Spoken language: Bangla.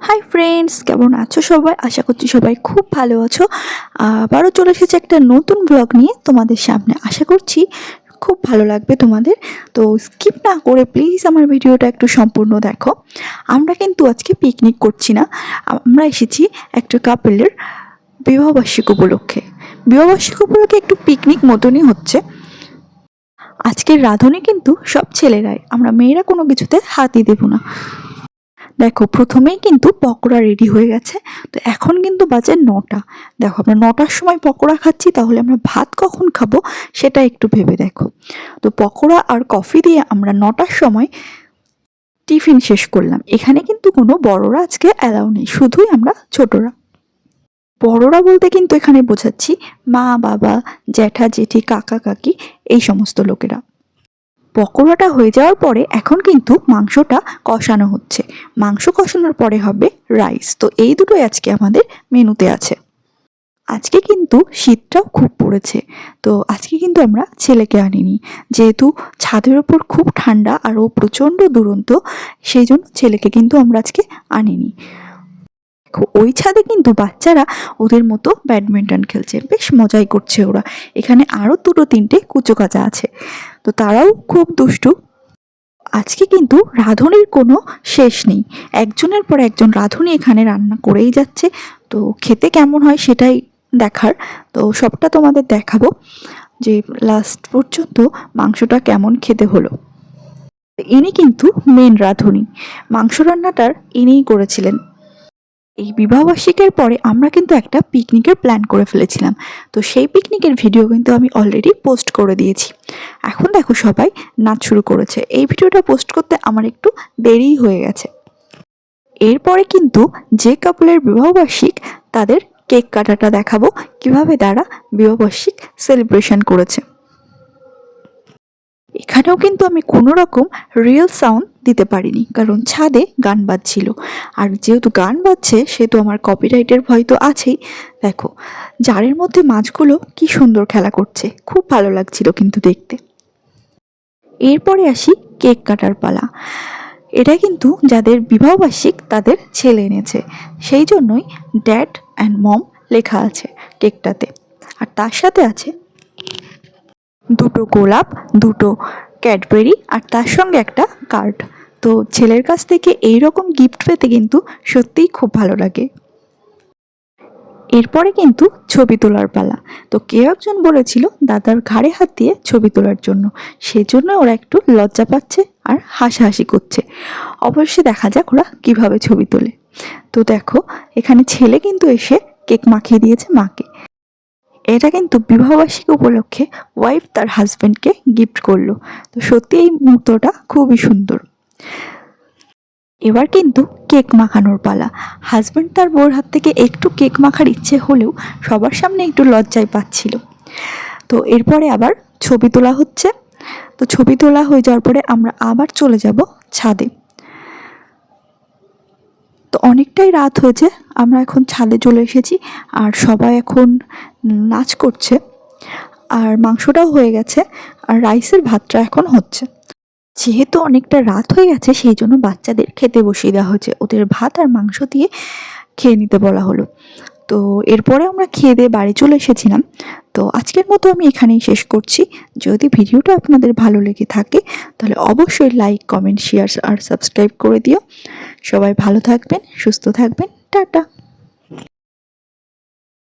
হাই ফ্রেন্ডস কেমন আছো সবাই? আশা করছি সবাই খুব ভালো আছো। আবারও চলে এসেছে একটা নতুন ব্লগ নিয়ে তোমাদের সামনে। আশা করছি খুব ভালো লাগবে তোমাদের। তো স্কিপ না করে প্লিজ আমার ভিডিওটা একটু সম্পূর্ণ দেখো। আমরা কিন্তু আজকে পিকনিক করছি না। আমরা এসেছি একটা কাপেলের বিবাহবার্ষিক উপলক্ষে। বিবাহবার্ষিক উপলক্ষে একটু পিকনিক মতনই হচ্ছে। আজকের রাঁধুনি কিন্তু সব ছেলেরাই। আমরা মেয়েরা কোনো কিছুতে হাতই দেবো না। দেখো, প্রথমেই কিন্তু পকোড়া রেডি হয়ে গেছে। তো এখন কিন্তু বাজে নটা। দেখো, আমরা নটার সময় পকোড়া খাচ্ছি, তাহলে আমরা ভাত কখন খাব সেটা একটু ভেবে দেখো। তো পকোড়া আর কফি দিয়ে আমরা নটার সময় টিফিন শেষ করলাম। এখানে কিন্তু কোনো বড়রা আজকে অ্যালাউ নেই, শুধুই আমরা ছোটরা। বড়রা বলতে কিন্তু এখানে বোঝাচ্ছি মা, বাবা, জ্যাঠা, জেঠি, কাকা, কাকি, এই সমস্ত লোকেরা। পকোড়াটা হয়ে যাওয়ার পরে এখন কিন্তু মাংসটা কষানো হচ্ছে। মাংস কষানোর পরে হবে রাইস তো এই দুটোই আজকে আমাদের মেনুতে আছে। আজকে কিন্তু শীতটাও খুব পড়েছে। তো আজকে কিন্তু আমরা ছেলেকে আনিনি। যেহেতু ছাদের ওপর খুব ঠান্ডা আর ও প্রচণ্ড দুরন্ত, সেই জন্য ছেলেকে কিন্তু আমরা আজকে আনিনি। দেখো, ওই ছাদে কিন্তু বাচ্চারা ওদের মতো ব্যাডমিন্টন খেলছে। বেশ মজাই করছে ওরা। এখানে আরও দুটো তিনটে কুচো কাচা আছে। তো তারাও খুব দুষ্টু। আজকে কিন্তু রাঁধুনির কোনো শেষ নেই। একজনের পর একজন রাঁধুনি এখানে রান্না করেই যাচ্ছে। তো খেতে কেমন হয় সেটাই দেখার। তো সবটা তোমাদের দেখাবো যে লাস্ট পর্যন্ত মাংসটা কেমন খেতে হলো। ইনি কিন্তু মেন রাঁধুনি। মাংস রান্নাটার ইনিই করেছিলেন। এই বিবাহবার্ষিকের পরে আমরা কিন্তু একটা পিকনিকের প্ল্যান করে ফেলেছিলাম। তো সেই পিকনিকের ভিডিও কিন্তু আমি অলরেডি পোস্ট করে দিয়েছি। এখন দেখো সবাই নাচ শুরু করেছে। এই ভিডিওটা পোস্ট করতে আমার একটু দেরিই হয়ে গেছে। এরপরে কিন্তু যে কাপলের বিবাহবার্ষিক তাদের কেক কাটাটা দেখাবো কীভাবে তারা বিবাহবার্ষিক সেলিব্রেশন করেছে। এখানেও কিন্তু আমি কোনো রকম রিয়েল সাউন্ড দিতে পারিনি, কারণ ছাদে গান বাজছিল। আর যেহেতু গান বাজছে, সেহেতু আমার কপিরাইটের ভয় তো আছেই। দেখো, জারের মধ্যে মাছগুলো কি সুন্দর খেলা করছে, খুব ভালো লাগছিল কিন্তু দেখতে। এরপরে আসি কেক কাটার পালা। এটা কিন্তু যাদের বিবাহবার্ষিক তাদের ছেলে এনেছে। সেই জন্যই ড্যাড অ্যান্ড মম লেখা আছে কেকটাতে। আর তার সাথে আছে দুটো গোলাপ, দুটো ক্যাডবেরি, আর তার সঙ্গে একটা কার্ড। তো ছেলের কাছ থেকে এই রকম গিফট পেতে কিন্তু সত্যিই খুব ভালো লাগে। এরপরে কিন্তু ছবি তোলার পালা। তো কেউ একজন বলেছিল দাদার ঘাড়ে হাত দিয়ে ছবি তোলার জন্য। সেজন্য ওরা একটু লজ্জা পাচ্ছে আর হাসাহাসি করছে। অবশ্যই দেখা যাক ওরা কীভাবে ছবি তোলে। তো দেখো, এখানে ছেলে কিন্তু এসে কেক মাখিয়ে দিয়েছে মাকে। এটা কিন্তু বিবাহবার্ষিকী উপলক্ষে ওয়াইফ তার হাজব্যান্ডকে গিফট করল। তো সত্যি এই মুহূর্তটা খুবই সুন্দর। এবার কিন্তু কেক মাখানোর পালা। হাজব্যান্ড তার বউর হাত থেকে একটু কেক মাখার ইচ্ছে হলেও সবার সামনে একটু লজ্জায় পাচ্ছিল। তো এরপরে আবার ছবি তোলা হচ্ছে। তো ছবি তোলা হয়ে যাওয়ার পরে আমরা আবার চলে যাব ছাদে। তো অনেকটাই রাত হয়েছে, আমরা এখন ছাদে চলে এসেছি আর সবাই এখন নাচ করছে। আর মাংসটাও হয়ে গেছে আর রাইসের ভাতটা এখন হচ্ছে। যেহেতু অনেকটা রাত হয়ে গেছে, সেই জন্য বাচ্চাদের খেতে বসিয়ে দেওয়া হয়েছে। ওদের ভাত আর মাংস দিয়ে খেয়ে নিতে বলা হলো। তো এরপরে আমরা খেয়ে দিয়ে বাড়ি চলে এসেছিলাম। তো আজকের মতো আমি এখানেই শেষ করছি। যদি ভিডিওটা আপনাদের ভালো লেগে থাকে, তাহলে অবশ্যই লাইক, কমেন্ট, শেয়ার আর সাবস্ক্রাইব করে দিও। সবাই ভালো থাকবেন, সুস্থ থাকবেন। টাটা।